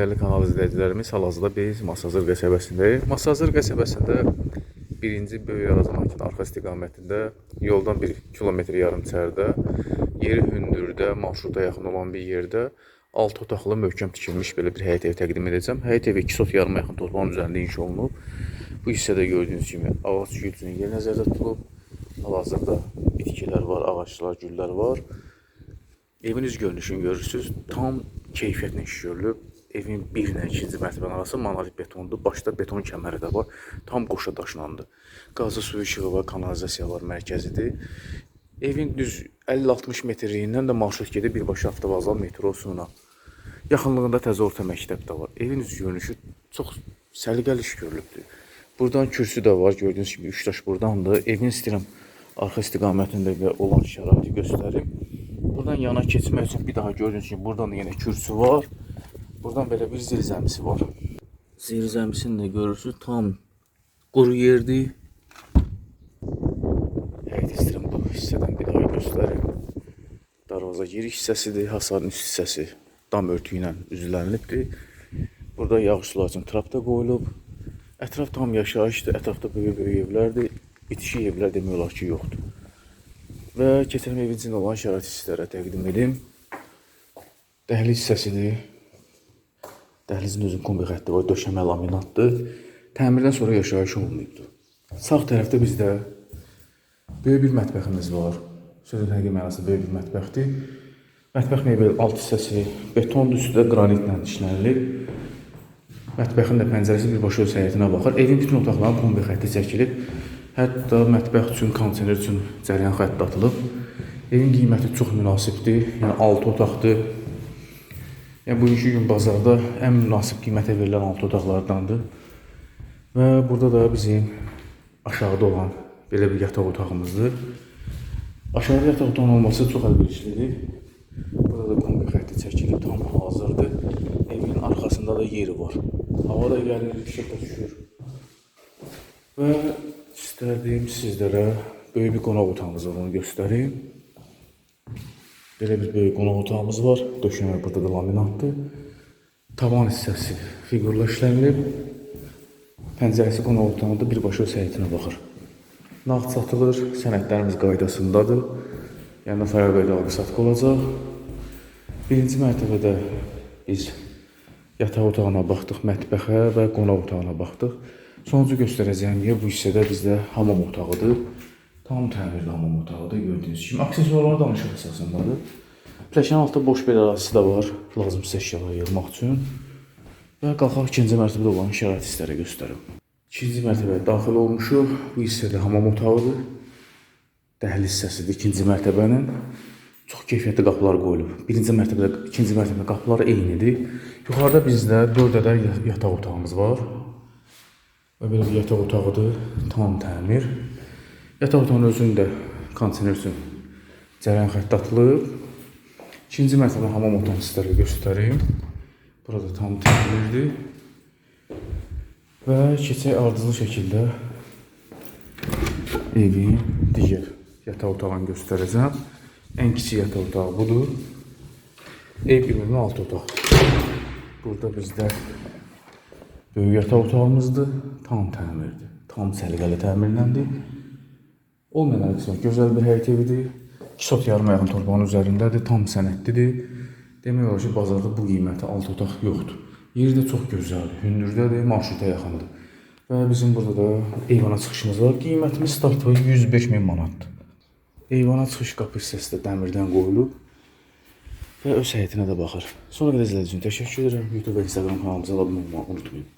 Dəyərli kanal izləyicilərimiz, hal-hazırda biz Masazır qəsəbəsindəyik. Masazır qəsəbəsində birinci Böyük Arazamakin arxa istiqamətində yoldan 1 kilometr yarım çərdə, yeri hündürdə, marşruta yaxın olan bir yerdə 6 otaqlı möhkəm tikilmiş belə bir həyət ev təqdim edəcəm. Həyət evi 2 sot yarıma yaxın torpağın üzərində inşa olunub. Bu hissədə gördüyünüz kimi ağac gülcünün yeri nəzərdə tutulub. Hal-hazırda bitkilər var, ağaclar, güllər var. Evin üz görünüşünü görürsüz. Tam keyfiyyətlə iş görülüb. Evin bir ilə ikinci mərtəbənin arası monolit betondur. Başda beton kəməri də var. Tam qoşa daşlandı. Qazı suyu işığı var, kanalizasiya var, mərkəzidir. Evin düz 50-60 metrliyindən də marşrut gedib birbaşa avtovazla, metrosuna. Yaxınlığında təzə orta məktəb də var. Evin üz görünüşü çox səliqəli iş görülübdür. Buradan kürsü də var. Gördüyünüz kimi 3 daş buradandır. Evin istəyirəm arxa istiqamətində olan şəraiti göstərim. Buradan yana keçmək üçün bir daha gördüyünüz kimi buradan da yenə kürsü var. Buradan belə bir zirzəmisi var. Zirzəmisini də görürsüz tam quru yerdir. Həyət istəyirəm bu hissədən bir daha göstərim. Darvaza giriş hissəsidir, hasarın üst hissəsi dam örtüyü ilə üzlənilibdir. Burada yağış sular üçün trap da qoyulub. Ətraf tam yaşayışdır, ətrafda böyük-böyük evlərdir. Bitişik evlər demək olar ki, yoxdur. Və keçən evin içində olan şərait sizlərə təqdim edim. Dəhliz hissəsidir. Dəhlizin özünün kombi xətti var, döşəmə laminatdır. Təmirdən sonra yaşayış olunubdur. Sağ tərəfdə bizdə böyük bir mətbəximiz var. Sözün həqiqi mənasında böyük bir mətbəxdir. Mətbəx mebel alt hissəsi betondur, üstü də qranitlə işlənilib. Mətbəxin də pəncərəsi birbaşa öz həyətinə baxır. Evin bütün otaqlarının kombi xətti çəkilib. Hətta mətbəx üçün, kondisioner üçün cəryan xətti atılıb. Evin qiyməti çox münasibdir. Yəni 6 otaqdır. Yəni bugünkü gün bazarda ən münasib qiymətə verilən 6 otaqlardandır. Və burada da bizim aşağıda olan belə bir yataq otağımızdır. Aşağıda yataq otağının olması çox əlverişlidir. Burada da kombi xətti çəkilib, tam hazırdır. Evin arxasında da yeri var. Hava da gəlir, işıq da düşür. Və istərdim sizlərə böyük bir qonaq otağımız var, onu göstərim. Belə bir böyük qonaq otağımız var. Döşəmə burada da laminatdır. Tavan hissəsi fiqurla işlənilib. Pəncərəsi qonaq otağında birbaşa öz həyətinə baxır. Nağd satılır, sənədlərimiz qaydasındadır. Yəni notarial qayda alqı-satqı olacaq. Birinci mərtəbədə biz yataq otağına baxdıq, mətbəxə və qonaq otağına baxdıq. Sonuncu göstərəcəyim yer bu hissədə bizdə hamam otağıdır. Tam təmirli hamam otağıdır gördüyünüz kimi. Aksesuarlar danışıq əsasındadır. Pləşənin altında boş bir ərazisi də var, lazımsız əşyalar yığmaq üçün. Və qalxaq ikinci mərtəbədə olan şərait hissələri göstərim. İkinci mərtəbəyə daxil olmuşuq. Bu hissədə hamam otağıdır. Dəhliz hissəsidir ikinci mərtəbənin. Çox keyfiyyətli qapılar qoyulub. Birinci mərtəbədə, ikinci mərtəbədə qapılar eynidir. Yuxarıda bizdə 4 ədəd ya- yataq otağımız var. Və belə bir yataq otağıdır, tam təmir. Yataq otağının özündə kondisioner üçün cərəyan xətti atılıb. İkinci mərtəbə hamam otağını sizlərə göstərim. Burada tam təmirdir. Və keçək ardıcıl şəkildə evin digər yataq otağını göstərəcəm. Ən kiçik yataq otağı budur. Ev ümumi 6 otaq. Burada bizdə böyük yataq otağımızdır. Tam təmirdir. Tam səliqəli təmirləndi. Olmayan qismət gözəl bir həyət evidir. 2 sot yarıma yaxın torpağın üzərindədir. Tam sənədlidir. Demək olar ki, bazarda bu qiymətə 6 otaq yoxdur. Yeri də çox gözəldir. Hündürdədir, marşruta yaxındır. Və bizim burada da eyvana çıxışımız var. Qiymətimiz startı 105 min manatdır. Eyvana çıxış qapı hissəsi də dəmirdən qoyulub və öz həyətinə də baxır. Sonra qədər izlədiyiniz üçün təşəkkür edirəm. YouTube və Instagram kanalımıza abunə olmağı unutmayın.